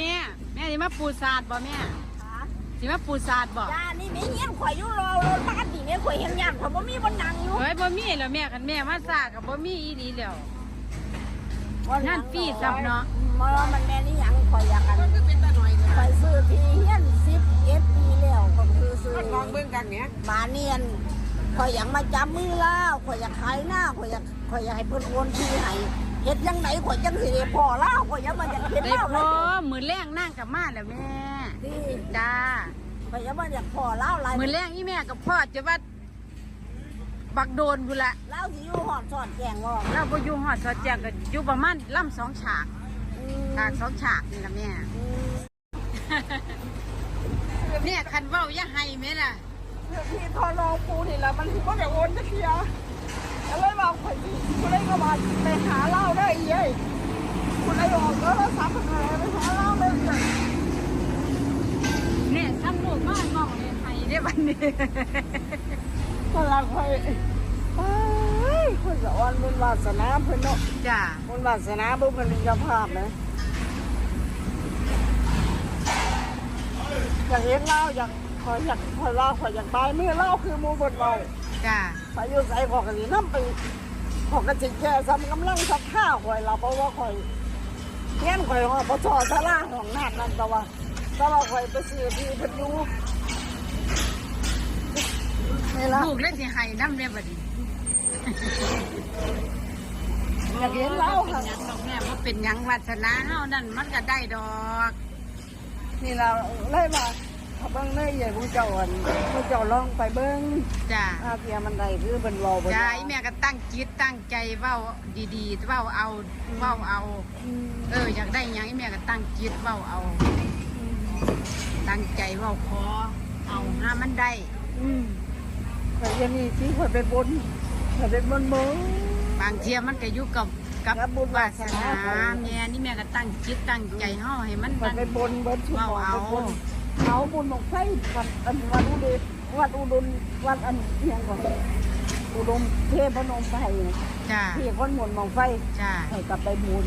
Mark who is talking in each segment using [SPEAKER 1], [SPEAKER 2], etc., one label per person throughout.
[SPEAKER 1] แม่ แม่สิมาปูศาสตร์บ่แม่
[SPEAKER 2] ขา
[SPEAKER 1] สิมาปูศาสตร์บ่
[SPEAKER 2] จ้านี่แม่เงี้ยข่อยอยู่รอรถบ้านนี่แม่ข่อยเห็นยามข่อยบ่มีบนนั่งอยู่
[SPEAKER 1] เฮ้ยบ่มีแล้วแม่คันแม่มาซาก็บ่มีอีหลีแล้วงานฟรีซ้ำเนาะ
[SPEAKER 2] มามันแม่นี่หยังข่อยอยากกันข่อยซื้อที่เฮียน10 7ปีแล้วก็คือซื้อ
[SPEAKER 3] มองเบิ่งกันเนี้ย
[SPEAKER 2] บาเนียนข่อยอยากมาจับมือแล้วข่อยอยากขายหน้าข่อยอยากข่อยอยากให้เพิ่นโอนที่ให้ เฮ็ดจังไหนข่อยจังสิได้พอแล้วข่อยอยากมาอยากเฮ็ด
[SPEAKER 1] ได้
[SPEAKER 2] แล้ว
[SPEAKER 1] พอมื้อแรงนั่งกับมาแล้วแม่
[SPEAKER 2] ที่
[SPEAKER 1] จ้า
[SPEAKER 2] ข่อยอยากมาอยากพอแล้วหลาย
[SPEAKER 1] มื้อแรงอีแม่กับพ่อจะว่าบักโดนพุ่นละ
[SPEAKER 2] แล้วสิอยู่หอดสอดแจงว่า
[SPEAKER 1] เราบ่อยู่ฮอดซอดแจงก็อยู่ประมาณล่ำสองฉาก
[SPEAKER 2] อืม
[SPEAKER 1] ฉากสองฉากนี่ล่ะแม่
[SPEAKER 2] อืม
[SPEAKER 1] เนี่ยคันเว้าอย่าให้แม่ล่ะ
[SPEAKER 3] ที่ทอรองปูนี่แหละมันก็จะโอนจะเคลียร์ แล้วเลยบอกคนคนเลยก็มาไปหาเหล้าได้อีเอ้ยคนเลยบอกแล้วเราสับกันเลยไปหาเหล้าได้อีเอ้ย
[SPEAKER 1] เนี่ยทำลูกมากน้องเนี่ยให้ได้บัดนี้
[SPEAKER 3] กำลังคอยเอ้ยคนสอนบุญวาสนาเพิ่นเนาะ
[SPEAKER 1] จ้า
[SPEAKER 3] บุญวาสนาบุญเป็นเจ้าภาพนะอยากเห็นเหล้าอยากคอยอยากคอยเหล้าคอยอยากตายเมื่อเหล้าคือหมูบนเบา
[SPEAKER 1] จ้า
[SPEAKER 3] ไปอยู่ใส่ขอกระสีน้ำไปขอกระสิแค่ซ้ำกำลังสักข้าวข่อยเราเพราะว่าข่อยเงี้ยนข่อยหอพอชอทะล่าของนาดนั่นแต่ว่าถ้าเราข่อยไปซื้อที่เพิ่นอยู่นี่ละ
[SPEAKER 1] ลูกเล่นสิให้น้ำเนี่ยบัดนี้
[SPEAKER 3] อยากเห็นเหล้า
[SPEAKER 1] เป็น
[SPEAKER 3] ค่ะ
[SPEAKER 1] หยังดอกแม่ว่าเป็นหยังวาสนาเฮานั่นมันก็ได้ดอก
[SPEAKER 3] นี่เราเลยมา เขาเบิ้งเลยใหญ่ผู้เจ้าอันผู้เจ้าลองไปเบิ้ง
[SPEAKER 1] จ้า
[SPEAKER 3] อาเทียมันได้คือเป็นรอเป็น
[SPEAKER 1] จ้าอีแม่ก็ตั้งจิตตั้งใจเว้าดีๆเว้าเอาเว้าเอา เอออยากได้หยังอีแม่ก็ตั้งจิตเว้าเอา ตั้งใจเว้าขอเอาห้ามันได้
[SPEAKER 3] อืมแต่อยังนี้ที่ข่อยไปบนข่อยไปบนเบิ้ง
[SPEAKER 1] บางเทียมันก็อยู่กับกับ
[SPEAKER 3] กับบุญ
[SPEAKER 1] วาวาส
[SPEAKER 3] ส
[SPEAKER 1] นา
[SPEAKER 3] นา
[SPEAKER 1] แม่นี่แม่ก็ตั้งจิตตั้งใจเฮาให้มัน
[SPEAKER 3] ข่อย
[SPEAKER 1] มัน
[SPEAKER 3] ไปบนเบิ้งชุดหมอ
[SPEAKER 1] เอา
[SPEAKER 3] ไปบน เอาบุญหมกไฟวัดอันวัดอุดมวัดอุดมวัดอันเอียงก่อนอุดมเทพนมไฟ
[SPEAKER 1] จ้า
[SPEAKER 3] ที่คนหมุนหมองไฟ
[SPEAKER 1] จ้า
[SPEAKER 3] ข่อยกลับไปบุญ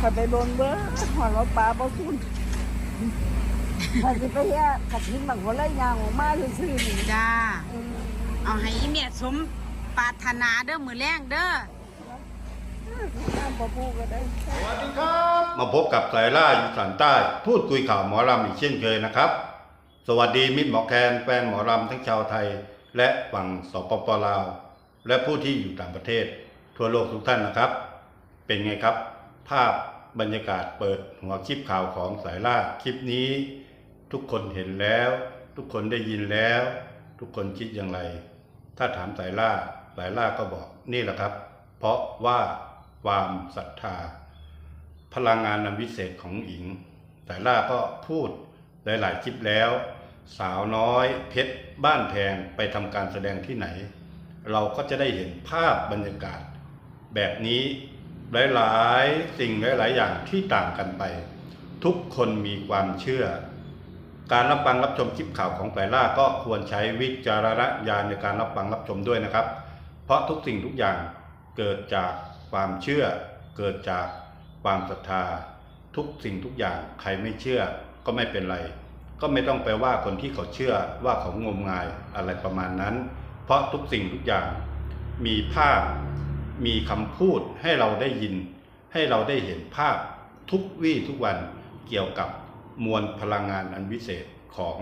[SPEAKER 3] ข่อยไปบนเบิ้งหอนว่าปลาบ่คุ้นข่อยสิไปแย่กระถิ่นบางคนเลยยางออกมาซื่อๆนี่
[SPEAKER 1] จ้า
[SPEAKER 3] อืม
[SPEAKER 1] เอาให้อีแม่สมปรารถนาเด้อมือแรงเด้อ
[SPEAKER 3] น้ำปลาปูก็ได้
[SPEAKER 4] มาพบกับสายล่าอีสานใต้ พูดคุยข่าวหมอลำอีกเช่นเคยนะครับ สวัสดีมิตรหมอแคนแฟนหมอลำทั้งชาวไทย และฝั่งสปปลาว และผู้ที่อยู่ต่างประเทศ ทั่วโลกทุกท่านนะครับ เป็นไงครับ ภาพบรรยากาศเปิดหัวคลิปข่าวของสายล่าคลิปนี้ ทุกคนเห็นแล้ว ทุกคนได้ยินแล้ว ทุกคนคิดอย่างไร ถ้าถามสายล่าสายล่าก็บอกนี่แหละครับ เพราะว่า ความศรัทธา พลังงานนำวิเศษของหญิง แต่ล่าก็พูดหลายๆคลิปแล้ว สาวน้อยเพชรบ้านแพงไปทำการแสดงที่ไหน เราก็จะได้เห็นภาพบรรยากาศ แบบนี้หลายๆสิ่งหลายๆอย่างที่ต่างกันไป ทุกคนมีความเชื่อ การรับฟังรับชมคลิปข่าวของไตรล่าก็ควรใช้วิจารณญาณในการรับฟังรับชมด้วยนะครับ เพราะทุกสิ่งทุกอย่างเกิดจาก ความเชื่อเกิดจากความศรัทธา ทุกสิ่งทุกอย่างใครไม่เชื่อก็ไม่เป็นไร ก็ไม่ต้องไปว่าคนที่เขาเชื่อว่าเขางมงายอะไรประมาณนั้น เพราะทุกสิ่งทุกอย่าง มีภาพ มีคำพูดให้เราได้ยิน ให้เราได้เห็นภาพทุกวี่ทุกวันเกี่ยวกับมวลพลังงานอันวิเศษของ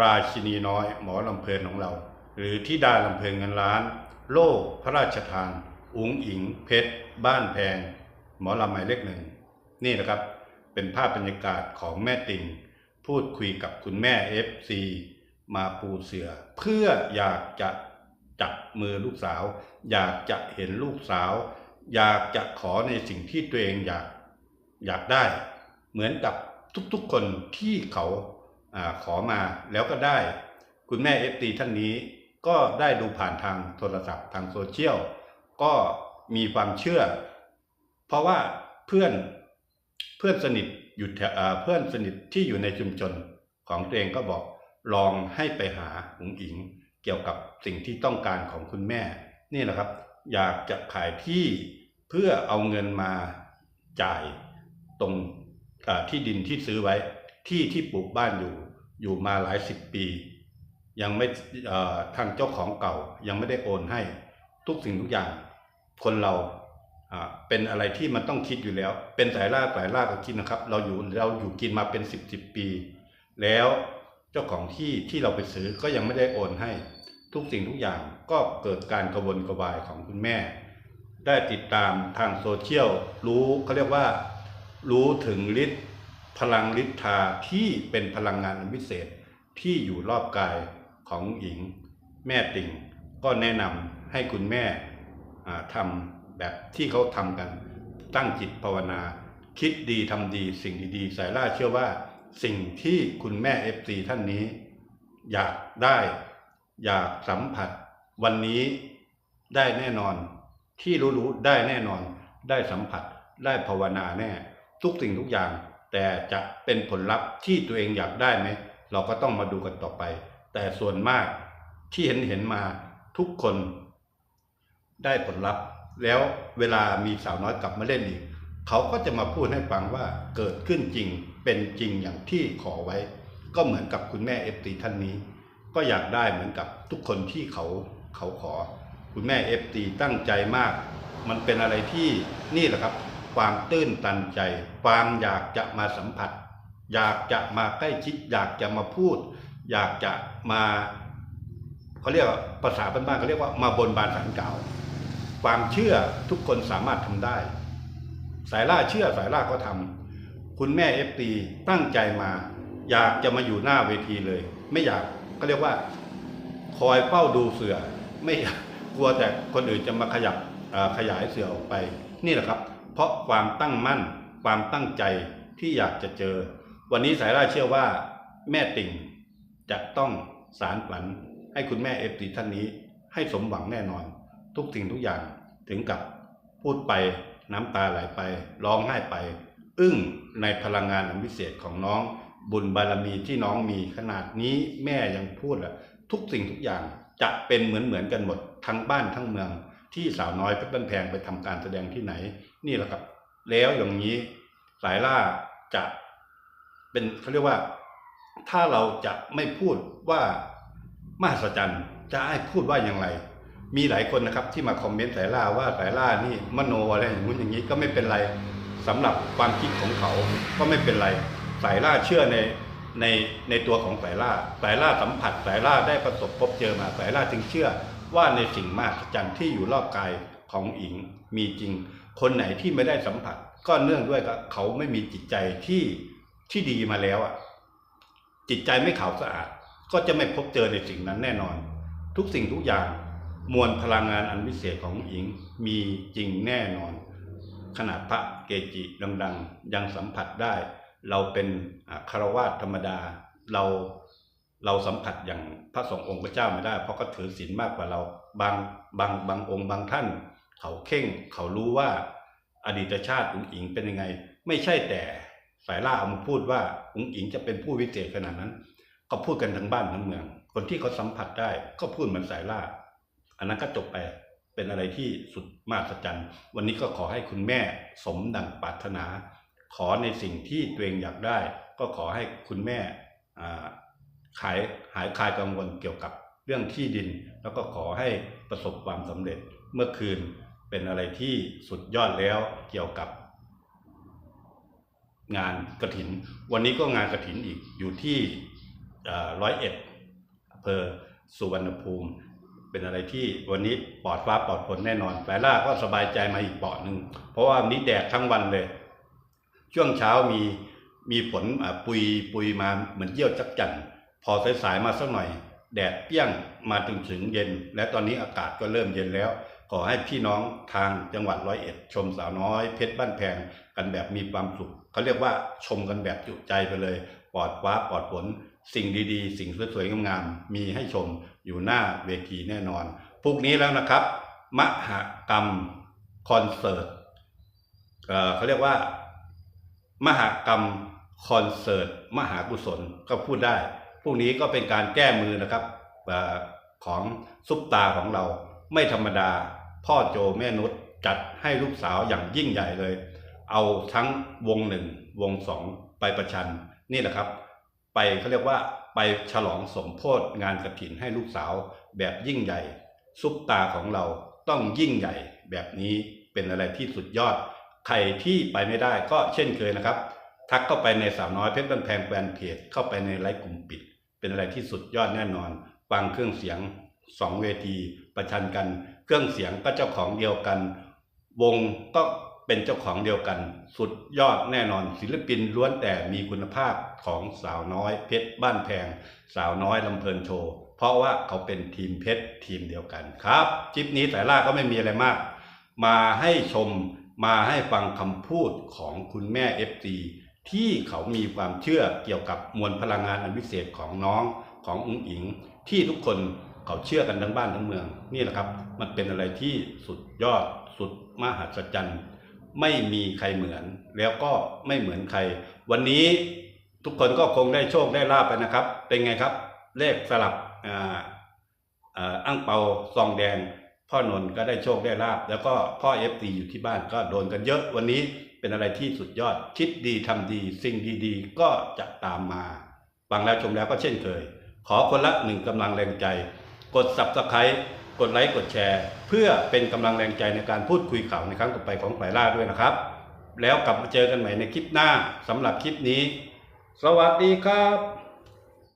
[SPEAKER 4] ราชินีน้อยหมอลำเพลินของเรา หรือที่ดาลำเพลินเงินล้าน โล่พระราชทาน อุ๋งอิงเพชร บ้านแพง หมอลำหมายเลขหนึ่ง นี่นะครับ เป็นภาพบรรยากาศของแม่ติ่ง พูดคุยกับคุณแม่ FC มาปูเสือ เพื่ออยากจะจับมือลูกสาว อยากจะเห็นลูกสาว อยากจะขอในสิ่งที่ตัวเองอยากอยากได้ เหมือนกับทุกๆคนที่เขาอาขอมาแล้วก็ได้ คุณแม่ FC ท่านนี้ก็ได้ดูผ่านทางโทรศัพท์ทางโซเชียล ก็มีความเชื่อ เพราะว่าเพื่อนเพื่อนสนิทอยู่แถวเพื่อนสนิทที่อยู่ในชุมชนของตัวเองก็บอกลองให้ไปหาอุ๋งอิง เกี่ยวกับสิ่งที่ต้องการของคุณแม่ นี่แหละครับ อยากจะขายที่เพื่อเอาเงินมาจ่ายตรงที่ดินที่ซื้อไว้ที่ที่ปลูกบ้านอยู่อยู่มาหลายสิบปี ยังไม่ทางเจ้าของเก่ายังไม่ได้โอนให้ทุกสิ่งทุกอย่าง คนเราเป็นอะไรที่มันต้องคิดอยู่แล้ว เป็นสายล่าสายล่าก็คิดนะครับ เราอยู่เราอยู่กินมาเป็นสิบสิบปี แล้วเจ้าของที่ที่เราไปซื้อก็ยังไม่ได้โอนให้ ทุกสิ่งทุกอย่างก็เกิดการกระวนกระวายของคุณแม่ ได้ติดตามทางโซเชียลรู้เขาเรียกว่า รู้ถึงฤทธิ์พลังฤทธาที่เป็นพลังงานอันพิเศษที่อยู่รอบกายของหญิง แม่ติ่งก็แนะนำให้คุณแม่ ทำแบบที่เขาทำกัน ตั้งจิตภาวนา คิดดีทำดี สิ่งดีๆสายล่าเชื่อว่า สิ่งที่คุณแม่เอฟซีท่านนี้ อยากได้ อยากสัมผัส วันนี้ได้แน่นอน ที่รู้ๆได้แน่นอน ได้สัมผัส ได้ภาวนาแน่ ทุกสิ่งทุกอย่าง แต่จะเป็นผลลัพธ์ที่ตัวเองอยากได้ไหมเราก็ต้องมาดูกันต่อไป แต่ส่วนมากที่เห็นเห็นมาทุกคน ได้ผลลัพธ์ แล้วเวลามีสาวน้อยกลับมาเล่นอีก เขาก็จะมาพูดให้ฟังว่าเกิดขึ้นจริงเป็นจริงอย่างที่ขอไว้ ก็เหมือนกับคุณแม่เอฟตีท่านนี้ ก็อยากได้เหมือนกับทุกคนที่เขาเขาขอ คุณแม่เอฟตีตั้งใจมาก มันเป็นอะไรที่นี่แหละครับ ความตื้นตันใจ ความอยากจะมาสัมผัส อยากจะมาใกล้ชิด อยากจะมาพูด อยากจะมาเขาเรียกว่าภาษาบ้านๆเขาเรียกว่ามาบนบานสารกล่า ความเชื่อทุกคนสามารถทำได้ สายล่าเชื่อสายล่าก็ทำคุณแม่เอฟตีตั้งใจมา อยากจะมาอยู่หน้าเวทีเลย ไม่อยากก็เรียกว่า คอยเฝ้าดูเสือ ไม่กลัวแต่คนอื่นจะมาขยับขยายเสือออกไป นี่แหละครับ เพราะความตั้งมั่น ความตั้งใจที่อยากจะเจอ วันนี้สายล่าเชื่อว่า แม่ติ่งจะต้องสารฝันให้คุณแม่เอฟตีท่านนี้ให้สมหวังแน่นอน ทุกสิ่งทุกอย่างถึงกับพูดไปน้ำตาไหลไปร้องไห้ไป อึ้งในพลังงานอันพิเศษของน้อง บุญบารมีที่น้องมีขนาดนี้แม่ยังพูดอะทุกสิ่งทุกอย่างจะเป็นเหมือนเหมือนกันหมดทั้งบ้านทั้งเมือง ที่สาวน้อยเพชรบ้านแพงไปทำการแสดงที่ไหน นี่แหละครับ แล้วอย่างนี้สายล่าจะเป็นเขาเรียกว่า ถ้าเราจะไม่พูดว่ามหัศจรรย์จะให้พูดว่าอย่างไร มีหลายคนนะครับที่มาคอมเมนต์สายล่าว่าสายล่านี่มโนอะไรอย่างนู้นอย่างนี้ก็ไม่เป็นไรสำหรับความคิดของเขาก็ไม่เป็นไรสายล่าเชื่อในในในตัวของสายล่าสายล่าสัมผัสสายล่าได้ประสบพบเจอมาสายล่าจึงเชื่อว่าในสิ่งมหัศจรรย์ที่อยู่รอบกายของอิงมีจริง คนไหนที่ไม่ได้สัมผัส ก็เนื่องด้วยกับเขาไม่มีจิตใจที่ที่ดีมาแล้วอะจิตใจไม่ขาวสะอาด ก็จะไม่พบเจอในสิ่งนั้นแน่นอน ทุกสิ่งทุกอย่าง มวลพลังงานอันวิเศษของหญิงมีจริงแน่นอน ขนาดพระเกจิดังๆ ยังสัมผัสได้ เราเป็นคารวาสธรรมดา เราเราสัมผัสอย่างพระสงฆ์องค์พระเจ้าไม่ได้ เพราะก็ถือศีลมากกว่าเราบางบางบางองค์บางท่าน เขาเข่งเขารู้ว่าอดีตชาติอุ๋งอิงเป็นยังไง ไม่ใช่แต่สายล่าเอามาพูดว่าอุ๋งอิงจะเป็นผู้วิเศษขนาดนั้น ก็พูดกันทั้งบ้านทั้งเมือง คนที่เขาสัมผัสได้ก็พูดเหมือนสายล่า อันนั้นก็จบไปเป็นอะไรที่สุดมหัศจรรย์ วันนี้ก็ขอให้คุณแม่สมดังปรารถนา ขอในสิ่งที่ตัวเองอยากได้ ก็ขอให้คุณแม่ขายหายคลายกังวลเกี่ยวกับเรื่องที่ดิน แล้วก็ขอให้ประสบความสำเร็จเมื่อคืนเป็นอะไรที่สุดยอดแล้วเกี่ยวกับ งานกระถิน วันนี้ก็งานกระถินอีกอยู่ที่ร้อยเอ็ดอำเภอสุวรรณภูมิ เป็นอะไรที่วันนี้ปลอดฟ้าปลอดฝนแน่นอนแต่ล่าก็สบายใจมาอีกเปาะหนึ่งเพราะว่าวันนี้แดดทั้งวันเลย ช่วงเช้ามีมีฝนปุยปุยมาเหมือนเยี่ยวจักจั่นพอสายๆมาสักหน่อย แดดเปรี้ยงมาถึงถึงเย็น และตอนนี้อากาศก็เริ่มเย็นแล้ว ขอให้พี่น้องทางจังหวัดร้อยเอ็ด ชมสาวน้อยเพชรบ้านแพงกันแบบมีความสุขเขาเรียกว่าชมกันแบบจุใจไปเลย ปลอดฟ้าปลอดฝนสิ่งดีๆ สิ่งสวยๆงามๆมีให้ชม อยู่หน้าเวทีแน่นอนพรุ่งนี้แล้วนะครับ มหกรรมคอนเสิร์ตเเขาเรียกว่า มหกรรมคอนเสิร์ตมหากุศลก็พูดได้พรุ่งนี้ก็เป็นการแก้มือนะครับอของซุปตาของเราไม่ธรรมดา พ่อโจแม่นุชจัดให้ลูกสาวอย่างยิ่งใหญ่เลย เอาทั้งวงหนึ่งวงสองไปประชันนี่แหละครับ ไปเขาเรียกว่า ไปฉลองสมโพธงานกระถินให้ลูกสาวแบบยิ่งใหญ่ ซุปตาของเราต้องยิ่งใหญ่แบบนี้เป็นอะไรที่สุดยอด ใครที่ไปไม่ได้ก็เช่นเคยนะครับ ทักเข้าไปในสาวน้อยเพชรบันแพงแฟนเพจเข้าไปในไลฟ์กลุ่มปิด เป็นอะไรที่สุดยอดแน่นอนฟังเครื่องเสียงสองเวทีประชันกัน เครื่องเสียงก็เจ้าของเดียวกัน วงก็ เป็นเจ้าของเดียวกัน สุดยอดแน่นอนศิลปินล้วนแต่มีคุณภาพของสาวน้อยเพชรบ้านแพง สาวน้อยลำเพลินโชว์ เพราะว่าเขาเป็นทีมเพชรทีมเดียวกันครับคลิปนี้แต่ล่าก็ไม่มีอะไรมาก มาให้ชมมาให้ฟังคำพูดของคุณแม่ FC ที่เขามีความเชื่อเกี่ยวกับมวลพลังงานอันวิเศษของน้องของอุ้งอิง ที่ทุกคนเขาเชื่อกันทั้งบ้านทั้งเมือง นี่แหละครับ มันเป็นอะไรที่สุดยอดสุดมหัศจรรย์ ไม่มีใครเหมือน แล้วก็ไม่เหมือนใคร วันนี้ทุกคนก็คงได้โชคได้ลาบไปนะครับ เป็นไงครับ เลขสลับอ่าอ่าอั้งเปาซองแดง พ่อนนก็ได้โชคได้ลาบ แล้วก็พ่อเอฟซีอยู่ที่บ้านก็โดนกันเยอะวันนี้เป็นอะไรที่สุดยอดคิดดีทำดี สิ่งดีๆ ก็จะตามมาฟังแล้วชมแล้วก็เช่นเคย ขอคนละหนึ่งกำลังแรงใจ กด subscribe กดไลค์กดแชร์ เพื่อเป็นกำลังแรงใจในการพูดคุยข่าวในครั้งต่อไปของฝ่ายล่าด้วยนะครับ แล้วกลับมาเจอกันใหม่ในคลิปหน้าสำหรับคลิปนี้ สวัสดีครับ